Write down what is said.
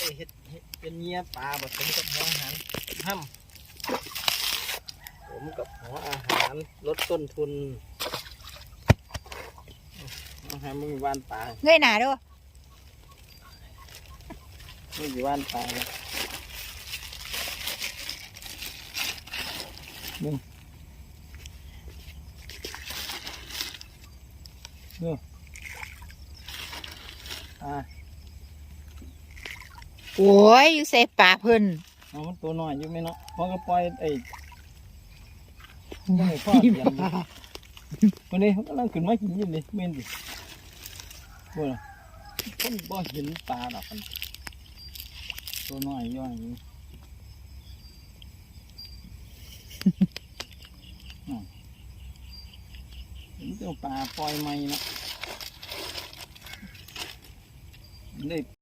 อ้เฮ็ดเฮ็ดเป็นเงี้ยปลาผสมกับหัวอาหารห้ำผมกับหัวอาหารลดต้นทุนอาหารมึงบ้านปลาเงยหน้าดูมึงอยู่บ้านปลาเลยมึงนี่อ่า โอ้ยอยู่ใส่ปากเพิ่นเอามันตัวน้อยอยู่ไหมเนาะเพราะก็ปล่อยไอ้ไม่ให้พ่อเสียงอยู่วันนี้เขากำลังขึ้นมากินอยินเลยเม่นดิบ่ล่ะคนบ่เห็นปลาดอกมันตัวน้อยย่อยอยู่อ้าวเห็นตัวปลาปล่อยไม่เนาะได้